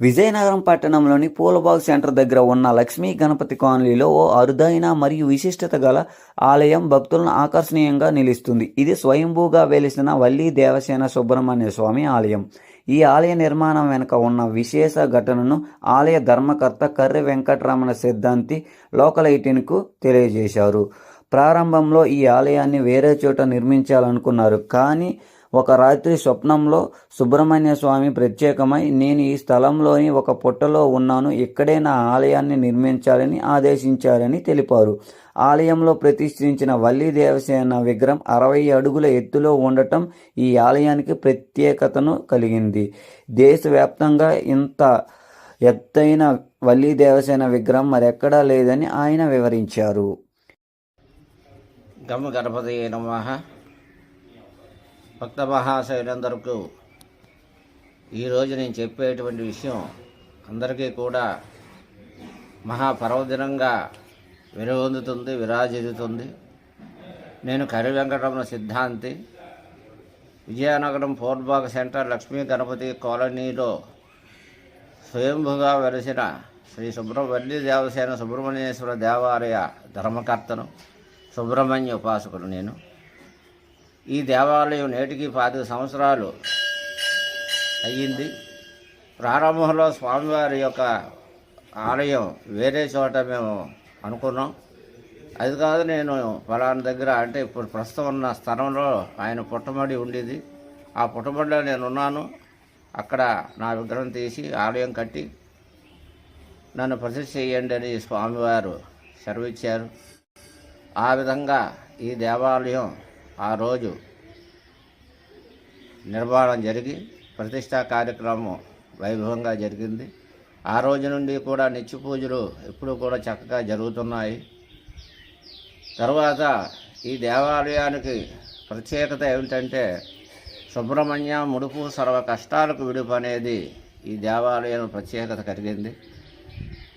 విజయనగరం పట్టణంలోని పూలబాగ్ సెంటర్ దగ్గర ఉన్న లక్ష్మీ గణపతి కాలనీలో ఓ అరుదైన మరియు విశిష్టత గల ఆలయం భక్తులను ఆకర్షణీయంగా నిలుస్తుంది. ఇది స్వయంభూగా వెలిసిన వల్లి దేవసేన సుబ్రహ్మణ్య స్వామి ఆలయం. ఈ ఆలయ నిర్మాణం వెనుక ఉన్న విశేష ఘటనను ఆలయ ధర్మకర్త కర్రె వెంకటరమణ సిద్ధాంతి లోకల్ తెలియజేశారు. ప్రారంభంలో ఈ ఆలయాన్ని వేరే చోట నిర్మించాలనుకున్నారు. కానీ ఒక రాత్రి స్వప్నంలో సుబ్రహ్మణ్య స్వామి ప్రత్యేకమై నేను ఈ స్థలంలోని ఒక పుట్టలో ఉన్నాను ఇక్కడే నా ఆలయాన్ని నిర్మించాలని ఆదేశించారని తెలిపారు. ఆలయంలో ప్రతిష్ఠించిన వల్లి దేవసేన విగ్రహం అరవై అడుగుల ఎత్తులో ఉండటం ఈ ఆలయానికి ప్రత్యేకతను కలిగింది. దేశవ్యాప్తంగా ఇంత ఎత్తైన వల్లి దేవసేన విగ్రహం మరెక్కడా లేదని ఆయన వివరించారు. గమ గణపతి నమ. భక్త మహాశైలందరికీ ఈరోజు నేను చెప్పేటువంటి విషయం అందరికీ కూడా మహాపర్వదినంగా వెలుగొందుతుంది విరాజిల్లుతుంది. నేను కరి వెంకటరమణ సిద్ధాంతి విజయనగరం ఫోర్బాగ్ సెంటర్ లక్ష్మీ గణపతి కాలనీలో స్వయంభుగా వెలిసిన శ్రీ సుబ్రహ్మణ్య దేవసేన సుబ్రహ్మణ్యేశ్వర దేవాలయ ధర్మకర్తను సుబ్రహ్మణ్య ఉపాసకుడు నేను. ఈ దేవాలయం నేటికి పాతిక సంవత్సరాలు అయ్యింది. ప్రారంభంలో స్వామివారి యొక్క ఆలయం వేరే చోట మేము అనుకున్నాం. అది కాదు నేను ఫలానా దగ్గర అంటే ఇప్పుడు ప్రస్తుతం ఉన్న స్థలంలో ఆయన పుట్టమడి ఉండేది. ఆ పుట్టమడిలో నేను ఉన్నాను. అక్కడ నా విగ్రహం తీసి ఆలయం కట్టి నన్ను ప్రతిష్ఠ చేయండి అని స్వామివారు సెలవిచ్చారు. ఆ విధంగా ఈ దేవాలయం ఆ రోజు నిర్మాణం జరిగి ప్రతిష్టా కార్యక్రమం వైభవంగా జరిగింది. ఆ రోజు నుండి కూడా నిత్య పూజలు ఎప్పుడూ కూడా చక్కగా జరుగుతున్నాయి. తర్వాత ఈ దేవాలయానికి ప్రత్యేకత ఏమిటంటే సుబ్రహ్మణ్య ముడుపు సర్వ కష్టాలకు విడుపు అనేది ఈ దేవాలయం ప్రత్యేకత కలిగింది.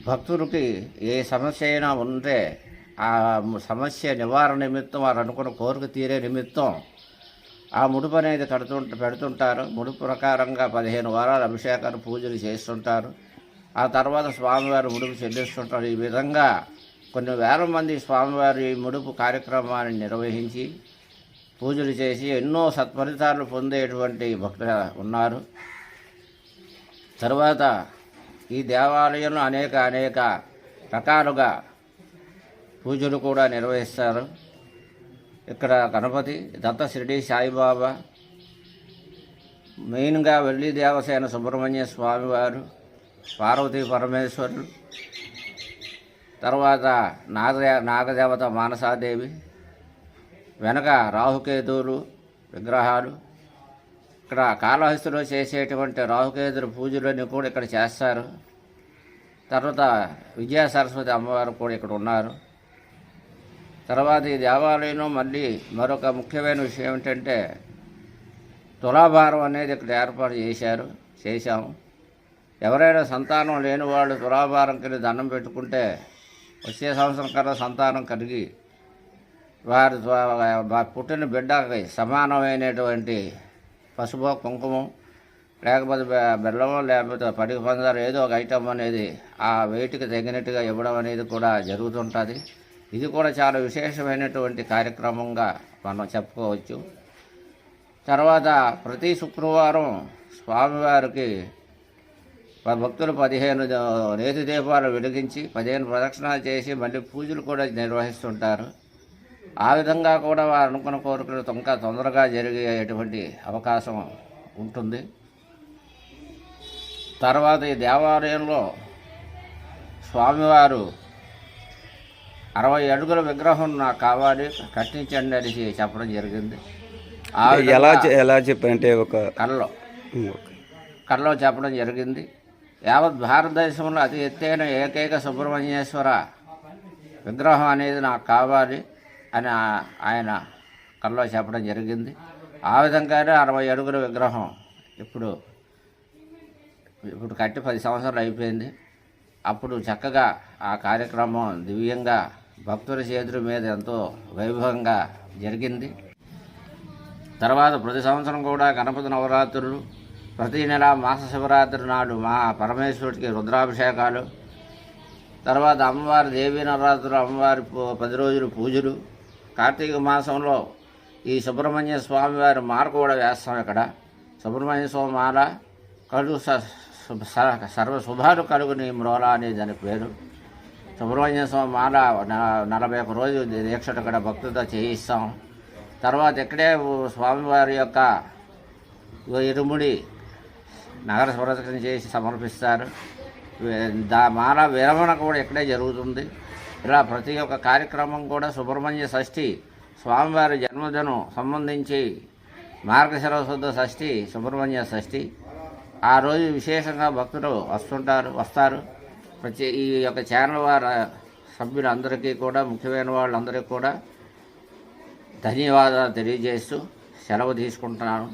భక్తులకి ఏ సమస్య అయినా ఉంటే ఆ సమస్య నివారణ నిమిత్తం వారు అనుకున్న కోరిక తీరే నిమిత్తం ఆ ముడుపు అనేది కడుతుంట పెడుతుంటారు. ముడుపు ప్రకారంగా పదిహేను వారాలు అభిషేకాలు పూజలు చేస్తుంటారు. ఆ తర్వాత స్వామివారి ముడుపు చెల్లిస్తుంటారు. ఈ విధంగా కొన్ని వేల మంది స్వామివారి ముడుపు కార్యక్రమాన్ని నిర్వహించి పూజలు చేసి ఎన్నో సత్ఫలితాలు పొందేటువంటి భక్తులు ఉన్నారు. తర్వాత ఈ దేవాలయంలో అనేక అనేక రకాలుగా పూజలు కూడా నిర్వహిస్తారు. ఇక్కడ గణపతి దత్త సాయిబాబా మెయిన్గా వెల్లి దేవసేన సుబ్రహ్మణ్య స్వామివారు పార్వతీ పరమేశ్వరులు తర్వాత నాగ నాగదేవత మానసాదేవి వెనక రాహుకేతువులు విగ్రహాలు. ఇక్కడ కాళహస్తిలో చేసేటువంటి రాహుకేతుల పూజలన్నీ కూడా ఇక్కడ చేస్తారు. తర్వాత విజయ సరస్వతి అమ్మవారు కూడా ఇక్కడ ఉన్నారు. తర్వాత ఈ దేవాలయంలో మళ్ళీ మరొక ముఖ్యమైన విషయం ఏమిటంటే తులాభారం అనేది ఇక్కడ ఏర్పాటు చేశారు చేశాము. ఎవరైనా సంతానం లేని వాళ్ళు తులాభారం కింద దండం పెట్టుకుంటే వచ్చే సంవత్సరం కన్నా సంతానం కలిగి వారి పుట్టిన బిడ్డకి సమానమైనటువంటి పసుపు కుంకుమం లేకపోతే బెల్లము లేకపోతే పడిక పందారు ఏదో ఒక ఐటమ్ అనేది ఆ వెయిట్కి తగినట్టుగా ఇవ్వడం అనేది కూడా జరుగుతుంటుంది. ఇది కూడా చాలా విశేషమైనటువంటి కార్యక్రమంగా మనం చెప్పుకోవచ్చు. తర్వాత ప్రతి శుక్రవారం స్వామివారికి భక్తులు పదిహేను నేతి దీపాలు వెలిగించి పదిహేను ప్రదక్షిణాలు చేసి మళ్ళీ పూజలు కూడా నిర్వహిస్తుంటారు. ఆ విధంగా కూడా వారు అనుకున్న కోరికలు ఇంకా తొందరగా జరిగేటువంటి అవకాశం ఉంటుంది. తర్వాత ఈ దేవాలయంలో స్వామివారు అరవై అడుగుల విగ్రహం నాకు కావాలి కట్టించండి అని చెప్పడం జరిగింది. ఎలా ఎలా చెప్పారంటే ఒక కళ్ళలో. కళ్ళలో చెప్పడం జరిగింది. యావత్ భారతదేశంలో అతి ఎత్తైన ఏకైక సుబ్రహ్మణ్యేశ్వర విగ్రహం అనేది నాకు కావాలి అని ఆయన కళ్ళలో చెప్పడం జరిగింది. ఆ విధంగానే అరవై అడుగుల విగ్రహం ఇప్పుడు ఇప్పుడు కట్టి పది సంవత్సరాలు అయిపోయింది. అప్పుడు చక్కగా ఆ కార్యక్రమం దివ్యంగా భక్తుల చేతుల మీద ఎంతో వైభవంగా జరిగింది. తర్వాత ప్రతి సంవత్సరం కూడా గణపతి నవరాత్రులు ప్రతి నెల మాస శివరాత్రి నాడు మా పరమేశ్వరుడికి రుద్రాభిషేకాలు తర్వాత అమ్మవారి దేవీ నవరాత్రులు అమ్మవారి పది రోజులు పూజలు. కార్తీక మాసంలో ఈ సుబ్రహ్మణ్య స్వామి వారి మాల కూడా వేస్తాం ఇక్కడ. సుబ్రహ్మణ్య స్వామి మాల కలుగు స- సర్వ శుభాలు కలుగుని మ్రోలా అనే దాని పేరు. సుబ్రహ్మణ్య స్వామి మాల నలభై ఒక్క రోజు దీక్షట ఇక్కడ భక్తులతో చేయిస్తాం. తర్వాత ఇక్కడే స్వామివారి యొక్క ఇరుముడి నగర సంరక్షణ చేసి సమర్పిస్తారు. దా మాల విరమణ కూడా ఇక్కడే జరుగుతుంది. ఇలా ప్రతి ఒక్క కార్యక్రమం కూడా సుబ్రహ్మణ్య షష్ఠి స్వామివారి జన్మదినం సంబంధించి మార్గశిర శుద్ధ షష్ఠి సుబ్రహ్మణ్య షష్ఠి. ఆ రోజు విశేషంగా భక్తులు వస్తుంటారు వస్తారు. ప్రతి ఈ యొక్క ఛానల్ వారి సభ్యులందరికీ కూడా ముఖ్యమైన వాళ్ళందరికీ కూడా ధన్యవాదాలు తెలియజేస్తూ సెలవు తీసుకుంటున్నాను.